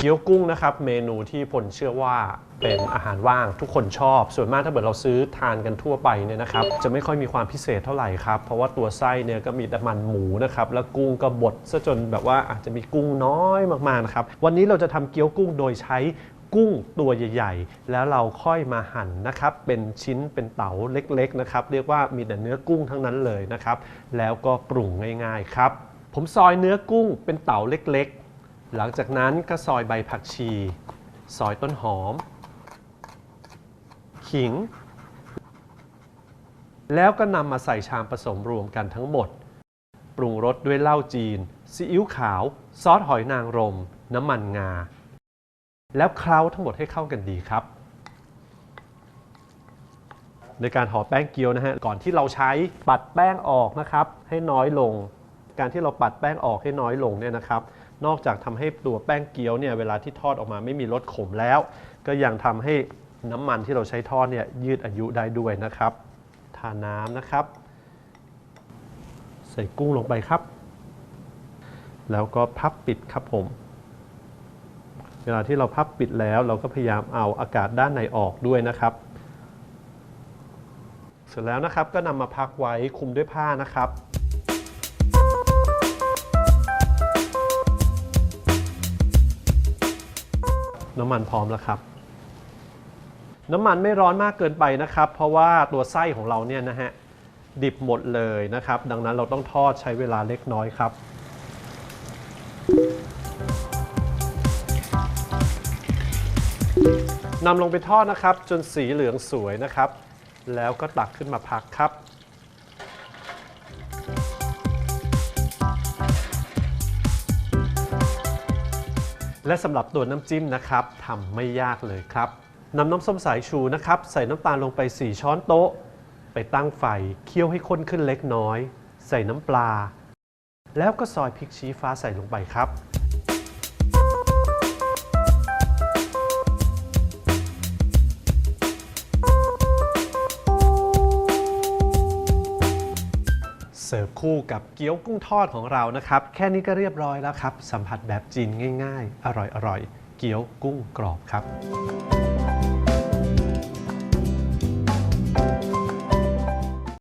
เกี๊ยวกุ้งนะครับเมนูที่พลเชื่อว่าเป็นอาหารว่างทุกคนชอบ ส่วนมากถ้าเกิดเราซื้อทานกันทั่วไปเนี่ยนะครับจะไม่ค่อยมีความพิเศษเท่าไหร่ครับเพราะว่าตัวไส้เนี่ยก็มีแต่มันหมูนะครับแล้วกุ้งก็บดซะจนแบบว่าอาจจะมีกุ้งน้อยมากๆนะครับวันนี้เราจะทำเกี๊ยวกุ้งโดยใช้กุ้งตัวใหญ่ๆ แล้วเราค่อยมาหั่นนะครับ เป็นชิ้นเป็นเต๋าเล็กๆนะครับ เรียกว่ามีแต่เนื้อกุ้งทั้งนั้นเลยนะครับ แล้วก็ปรุงง่ายๆครับ ผมซอยเนื้อกุ้งเป็นเต๋าเล็กๆ หลังจากนั้นก็ซอยใบผักชี ซอยต้นหอม ขิง แล้วก็นำมาใส่ชามผสมรวมกันทั้งหมด ปรุงรสด้วยเหล้าจีน ซีอิ๊วขาว ซอสหอยนางรม น้ำมันงา แล้วเคล้าทั้งหมดให้เข้ากันดีครับ ในการห่อแป้งเกี๊ยวนะฮะ ก่อนที่เราใช้ปัดแป้งออกนะครับ ให้น้อยลง การที่เราปัดแป้งออกให้น้อยลงเนี่ยนะครับ นอกจากทำให้ตัวแป้งเกี๊ยวเนี่ยเวลาที่ทอดออกมาไม่มีรสขมแล้ว ก็ยังทำให้น้ำมันที่เราใช้ทอดเนี่ยยืดอายุได้ด้วยนะครับ ทาน้ำนะครับ ใส่กุ้งลงไปครับ แล้วก็พับปิดครับผม เวลาที่เราพับปิดแล้ว เราก็พยายามเอาอากาศด้านในออกด้วยนะครับ เสร็จแล้วนะครับก็นำมาพักไว้คุมด้วยผ้านะครับ น้ำมันพร้อมแล้วครับ น้ำมันไม่ร้อนมากเกินไปนะครับ เพราะว่าตัวไส้ของเราเนี่ยนะฮะดิบหมดเลยนะครับ ดังนั้นเราต้องทอดใช้เวลาเล็กน้อยครับนำลงไปทอดนะครับ จนสีเหลืองสวยนะครับ แล้วก็ตักขึ้นมาพักครับ และสำหรับตัวน้ำจิ้มนะครับทำไม่ยากเลยครับนำน้ำส้มสายชูนะครับใส่น้ำตาลลงไป 4 ช้อนโต๊ะ ไปตั้งไฟเคี่ยวให้ข้นขึ้นเล็กน้อย ใส่น้ำปลา แล้วก็ซอยพริกชี้ฟ้าใส่ลงไปครับ เสิร์ฟคู่กับเกี๊ยวกุ้งทอดของเรานะครับ แค่นี้ก็เรียบร้อยแล้วครับ สัมผัสแบบจีนง่าย ๆ อร่อยๆ เกี๊ยวกุ้งกรอบครับ